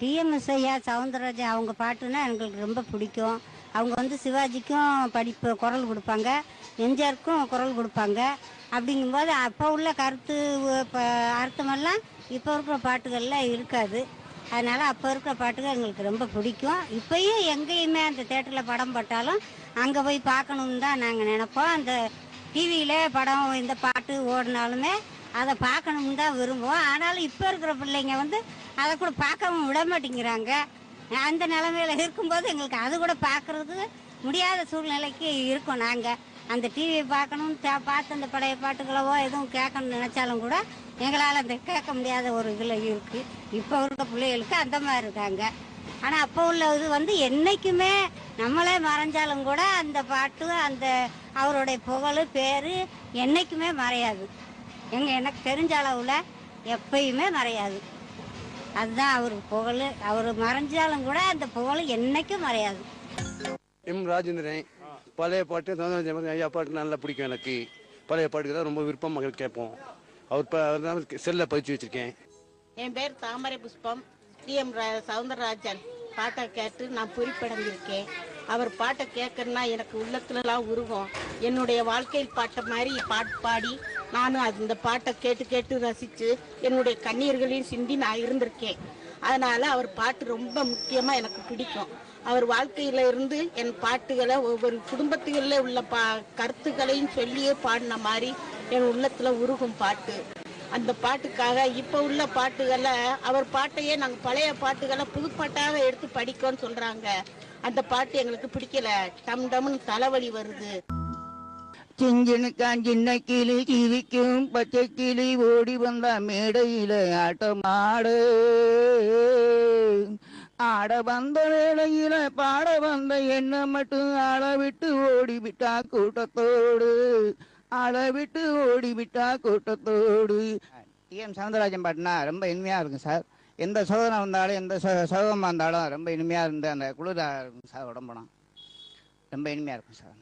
TMS ஐயா சவுந்தரராஜன் அவங்க பாட்டுனா எங்களுக்கு ரொம்ப பிடிக்கும். அவங்க வந்து சிவாஜிக்கும் படிப்பு குரல் கொடுப்பாங்க. எம்ஜிஆருக்கும் குரல் கொடுப்பாங்க. அப்படிங்கும்போது அப்போ உள்ள கருத்து இப்போ அர்த்தமெல்லாம் இப்போ இருக்கிற பாட்டுகள்லாம் இருக்காது. அதனால் அப்போ இருக்கிற பாட்டுகள் எங்களுக்கு ரொம்ப பிடிக்கும். இப்போயும் எங்கேயுமே அந்த தேட்டரில் படம் போட்டாலும் அங்கே போய் பார்க்கணுன்னு தான் நாங்கள் நினைப்போம். அந்த டிவியில் படம் இந்த பாட்டு ஓடினாலுமே அதை பார்க்கணும்னு தான் விரும்புவோம். ஆனாலும் இப்போ இருக்கிற பிள்ளைங்க வந்து அதை கூட பார்க்கவும் விட மாட்டேங்கிறாங்க. அந்த நிலமையில இருக்கும்போது எங்களுக்கு அது கூட பார்க்கறதுக்கு முடியாத சூழ்நிலைக்கு இருக்கோம் நாங்கள் அந்த டிவியை பார்க்கணும் பார்த்து அந்த பழைய பாட்டுகளவோ எதுவும் கேட்கணும்னு நினச்சாலும் கூட எங்களால் அந்த கேட்க முடியாத ஒரு இதில் இருக்குது இப்போ இருக்க பிள்ளைகளுக்கு அந்த மாதிரி இருக்காங்க. ஆனால் அப்போ உள்ள இது வந்து என்றைக்குமே நம்மளே மறைஞ்சாலும் கூட அந்த பாட்டு அந்த அவருடைய புகழ் பேர் என்றைக்குமே மறையாது. எங்கள் எனக்கு தெரிஞ்ச அளவில் எப்பயுமே மறையாது. அதுதான் அவர் புகழ். அவர் மறைஞ்சாலும் கூட அந்த புகழ் என்னைக்கும் மறையாது. எம் ராஜேந்திரன் பழைய பாட்டு சௌந்தரராஜன் ஐயா பாட்டு நல்லா பிடிக்கும் எனக்கு. பழைய பாட்டுக்கு தான் ரொம்ப விருப்பம் மகள் கேட்போம். அவர் இப்போ செல்ல பதிச்சு வச்சிருக்கேன். என் பேர் தாமரை புஷ்பம். T M Soundararajan. பாட்டை கேட்டு நான் குறிப்படைஞ்சிருக்கேன் அவர் பாட்டை கேட்கறனா எனக்கு உள்ளத்துலலாம் உருவம். என்னுடைய வாழ்க்கையில் பாட்டை மாதிரி பாட்டு பாடி நானும் அது இந்த பாட்டை கேட்டு கேட்டு ரசித்து என்னுடைய கண்ணீர்களையும் சிந்தி நான் இருந்திருக்கேன். அதனால் அவர் பாட்டு ரொம்ப முக்கியமாக எனக்கு பிடிக்கும். அவர் வாழ்க்கையில இருந்து என் பாட்டுகளை ஒவ்வொரு குடும்பத்துகளில் உள்ள பா கருத்துக்களையும் சொல்லியே பாடின மாதிரி என் உள்ளத்தில் உருகும் பாட்டு. அந்த பாட்டுக்காக இப்போ உள்ள பாட்டுகளை அவர் பாட்டையே நாங்கள் பழைய பாட்டுகளை புதுப்பாட்டாக எடுத்து படிக்கோன்னு சொல்றாங்க. அந்த பாட்டு எங்களுக்கு பிடிக்கல. டம் டம்னு தலைவலி வருது. சிங்கினுக்கான் சின்ன கிளி கிழிக்கும் பச்சை கிளி ஓடி வந்த மேடையில ஆட்டமாடு. ஆட வந்த வேளையில பாட வந்த என்ன மட்டும் ஆள விட்டு ஓடிவிட்டா கூட்டத்தோடு. அளவிட்டு விட்டு ஓடி டி கூட்டத்தோடு டிஎம் சவுந்தரராஜன் பாட்டுனா ரொம்ப இனிமையாக இருக்கும் சார். எந்த சோதனை வந்தாலும் எந்த சோ- சோகமாக இருந்தாலும் ரொம்ப இனிமையாக இருந்து அந்த குளிராக இருக்கும் சார் உடம்புனா ரொம்ப இனிமையாக இருக்கும் சார்.